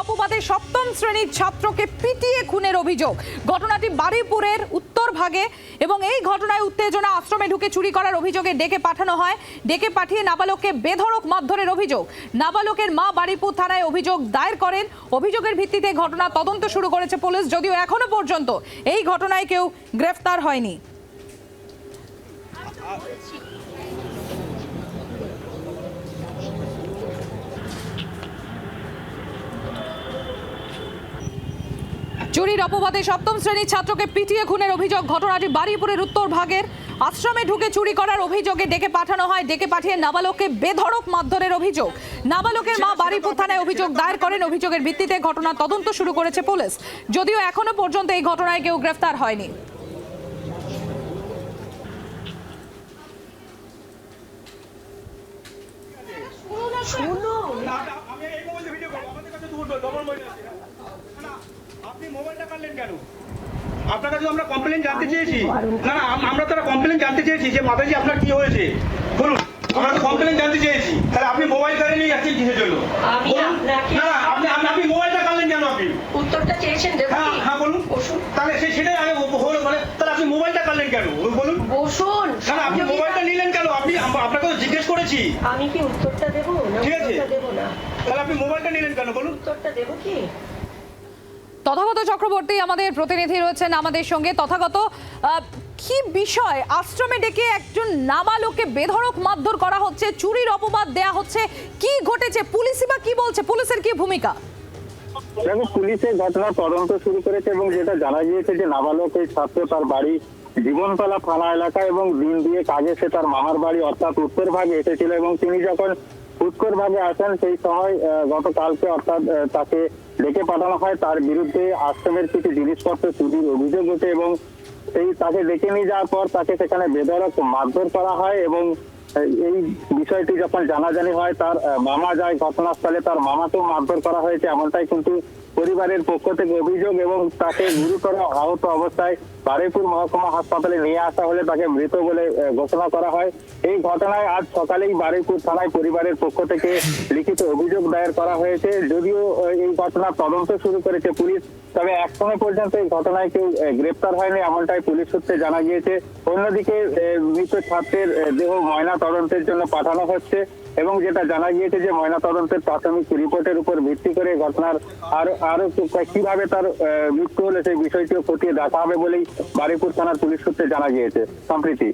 অপবাদে সপ্তম শ্রেণির ছাত্রকে পিটিয়ে খুনের অভিযোগ। ঘটনাটি বারুইপুরের উত্তর ভাগে এবং এই ঘটনায় উত্তেজনা, আশ্রমে ঢুকে চুরি করার অভিযোগে ডেকে পাঠানো হয়। ডেকে পাঠিয়ে নাবালককে বেধড়ক মারধরের অভিযোগ। নাবালকের মা বারুইপুর থানায় অভিযোগ দায়ের করেন। অভিযোগের ভিত্তিতে ঘটনা তদন্ত শুরু করেছে পুলিশ, যদিও এখনও পর্যন্ত এই ঘটনায় কেউ গ্রেফতার হয়নি। চুরির অপবাদে সপ্তম শ্রেণির ছাত্রকে পিটিয়ে খুনের অভিযোগ। ঘটনাটি বাড়িপুরের উত্তর ভাগের। আশ্রমে ঢুকে চুরি করার অভিযোগে ডেকে পাঠানো হয়। ডেকে পাঠিয়ে নাবালককে বেধড়ক মারধরের অভিযোগ। নাবালকের মা বারুইপুর থানায় অভিযোগ দায়ের করেন। অভিযোগের ভিত্তিতে ঘটনা তদন্ত শুরু করেছে পুলিশ। যদিও এখনও পর্যন্ত এই ঘটনায় কেউ গ্রেফতার হয়নি। না, আমি এই মোবাইলে ভিডিও করব। আমাদের কাছে দুটো মোবাইল আছে। আপনি মোবাইলটা কাটলেন কেন? আপনার কাছে আমরা কমপ্লেন জানতে চেয়েছি। না না আমরা তারা কমপ্লেন জানতে চেয়েছি যে মাতাজি আপনার কি হয়েছে? বলুন আমরা তো কমপ্লেন জানতে চেয়েছি। তাহলে আপনি মোবাইল কারে নিয়ে যাচ্ছেন কিসের জন্য? আপনাকে- না না আপনি মোবাইলটা কাটলেন কেন আপনি? উত্তরটা চেয়েছেন হ্যাঁ হ্যাঁ বলুন। তাহলে সে সেটাই আগে হলো মানে তাহলে আপনি মোবাইলটা কাটলেন কেন? বলুন। বসুন। না আপনি মোবাইলটা নিলেন কেন? আপনি আপনাকে তো জিজ্ঞেস করেছি। আমি কি উত্তরটা দেবো? ঠিক আছে। দেবো না। তাহলে আপনি মোবাইলটা নিলেন কেন? বলুন। উত্তরটা দেবো কি? তথাগত চক্রবর্তী আমাদের প্রতিনিধি রয়েছেন আমাদের সঙ্গে। তথাগত কি বিষয়? আশ্রমে ডেকে একজন নাবালককে বেধড়ক মারধর করা হচ্ছে, চুরির অপবাদ দেয়া হচ্ছে, কি ঘটেছে? পুলিশই বা কি বলছে? পুলিশের কি ভূমিকা? দেখো, পুলিশের ঘটনা তদন্ত শুরু করেছে এবং যেটা জানা গিয়েছে যে নাবালক এই ছাত্র তার বাড়ি জীবনতলা থানা এলাকা এবং দিন দিয়ে কাজে সে তার মামার বাড়ি অর্থাৎ উত্তর ভাগে এসেছিল এবং তিনি যখন উত্তর ভাগে আসেন, সেই সময় গতকালকে অর্থাৎ তাকে ডেকে পাঠানো হয়। তার বিরুদ্ধে আশ্রমের কিছু জিনিসপত্র চুরির অভিযোগ ওঠে এবং সেই তাকে ডেকে নিয়ে যাওয়ার পর তাকে সেখানে বেধরক মারধর করা হয় এবং এই বিষয়টি যখন জানাজানি হয়, তার মামা যায় ঘটনাস্থলে, তার মামাকেও মারধর করা হয়েছে, এমনটাই কিন্তু পরিবারের পক্ষ থেকে অভিযোগ এবং তাকে গুরুতর আহত অবস্থায় বারুইপুর মহকুমা হাসপাতালে নিয়ে আসা হলে তাকে মৃত বলে ঘোষণা করা হয়। এই ঘটনায় আজ সকালেই বারুইপুর থানায় পরিবারের পক্ষ থেকে লিখিত অভিযোগ দায়ের করা হয়েছে। যদিও এই ঘটনার তদন্ত শুরু করেছে পুলিশ, তবে এখনও পর্যন্ত এই ঘটনায় কেউ গ্রেপ্তার হয়নি, এমনটাই পুলিশ সূত্রে জানা গিয়েছে। অন্যদিকে মৃত ছাত্রের দেহ ময়না তদন্তের জন্য পাঠানো হচ্ছে এবং যেটা জানা গিয়েছে যে ময়না তদন্তের প্রাথমিক রিপোর্টের উপর ভিত্তি করে ঘটনার আরও আরও কীভাবে তার মৃত্যু হলে সেই বিষয়টিও খতিয়ে দেখা হবে বলেই বারুইপুর থানার পুলিশ সূত্রে জানা গিয়েছে। সম্প্রীতি।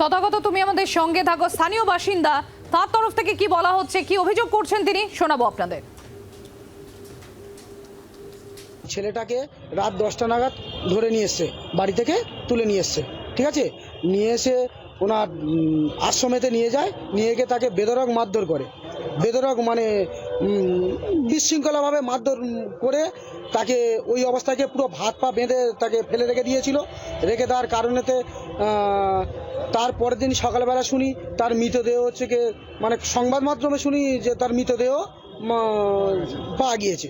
তথাগত তুমি আমাদের সঙ্গে থাকো। স্থানীয় বাসিন্দা তার তরফ থেকে কি বলা হচ্ছে কি অভিযোগ করছেন তিনি শোনাবো আপনাদের। ছেলেটাকে রাত দশটা নাগাদ ধরে নিয়ে এসছে বাড়ি থেকে তুলে নিয়ে এসছে ঠিক আছে? নিয়ে এসে ওনার আশ্রমেতে নিয়ে যায়, নিয়ে গিয়ে তাকে বেদরক মারধর করে। বেদরক মানে বিশৃঙ্খলাভাবে মারধর করে তাকে ওই অবস্থাকে পুরো ভাত পা বেঁধে তাকে ফেলে রেখে দিয়েছিল। রেখে দেওয়ার কারণেতে তার পরের দিন সকালবেলা শুনি, তার মৃতদেহ হচ্ছে কি মানে সংবাদ মাধ্যমে শুনি যে তার মৃতদেহ পাওয়া গিয়েছে।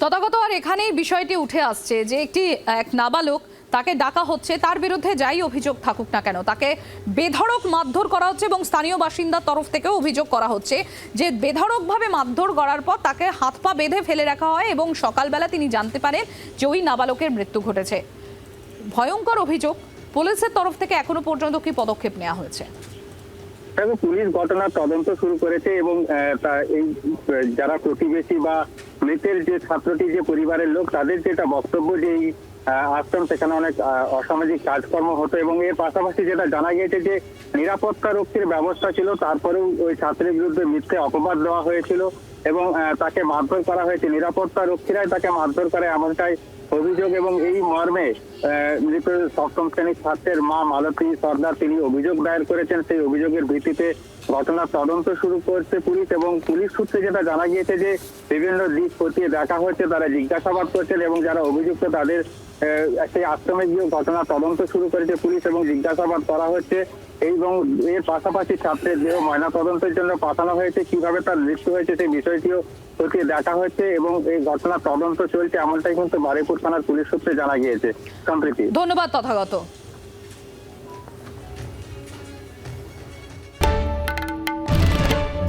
তথাগত আর এখানেই বিষয়টি উঠে আসছে যে একটি, এক নাবালক তাকে ডাকা হচ্ছে, তার বিরুদ্ধে যাই অভিযোগ থাকুক না কেন, তাকে বেধড়ক মারধর করা হচ্ছে এবং স্থানীয় বাসিন্দার তরফ থেকেও অভিযোগ করা হচ্ছে যে বেধড়কভাবে মারধর করার পর তাকে হাত পা বেঁধে ফেলে রাখা হয় এবং সকালবেলা তিনি জানতে পারেন যে ওই নাবালকের মৃত্যু ঘটেছে। ভয়ঙ্কর অভিযোগ, পুলিশের তরফ থেকে এখনও পর্যন্ত কি পদক্ষেপ নেওয়া হয়েছে? দেখো, পুলিশ ঘটনার তদন্ত শুরু করেছে এবং এই যারা প্রতিবেশী বা মৃতের যে ছাত্রটি, যে পরিবারের লোক, তাদের যেটা বক্তব্য যে এই আশ্রম সেখানে অনেক অসামাজিক কাজকর্ম হতো এবং এর পাশাপাশি যেটা জানা গিয়েছে যে নিরাপত্তা রক্ষীর ব্যবস্থা ছিল, তারপরেও ওই ছাত্রের বিরুদ্ধে মিথ্যে অপবাদ দেওয়া হয়েছিল এবং তাকে মারধর করা হয়েছে। নিরাপত্তা রক্ষীরাই তাকে মারধর করে এমনটাই অভিযোগ এবং এই মর্মে মৃত সপ্তম শ্রেণির ছাত্রের মা মালতী সর্দার তিনি অভিযোগ দায়ের করেছেন। সেই অভিযোগের ভিত্তিতে ঘটনার তদন্ত শুরু করছে পুলিশ এবং পুলিশ সূত্রে যেটা জানা গিয়েছে যে বিভিন্ন দিক খতিয়ে দেখা হচ্ছে তারা জিজ্ঞাসাবাদ করছেন এবং যারা অভিযুক্ত তাদের সেই আশ্রমে গিয়ে ঘটনা তদন্ত শুরু করেছে পুলিশ এবং জিজ্ঞাসাবাদ করা হচ্ছে এবং এর পাশাপাশি ছাত্রের দেহ ময়না তদন্তের জন্য পাঠানো হয়েছে, কীভাবে তার মৃত্যু হয়েছে সেই বিষয়টিও খতিয়ে দেখা হচ্ছে এবং এই ঘটনার তদন্ত চলছে এমনটাই কিন্তু বারুইপুর থানার পুলিশ সূত্রে জানা গিয়েছে। সম্প্রীতি। ধন্যবাদ তথাগত।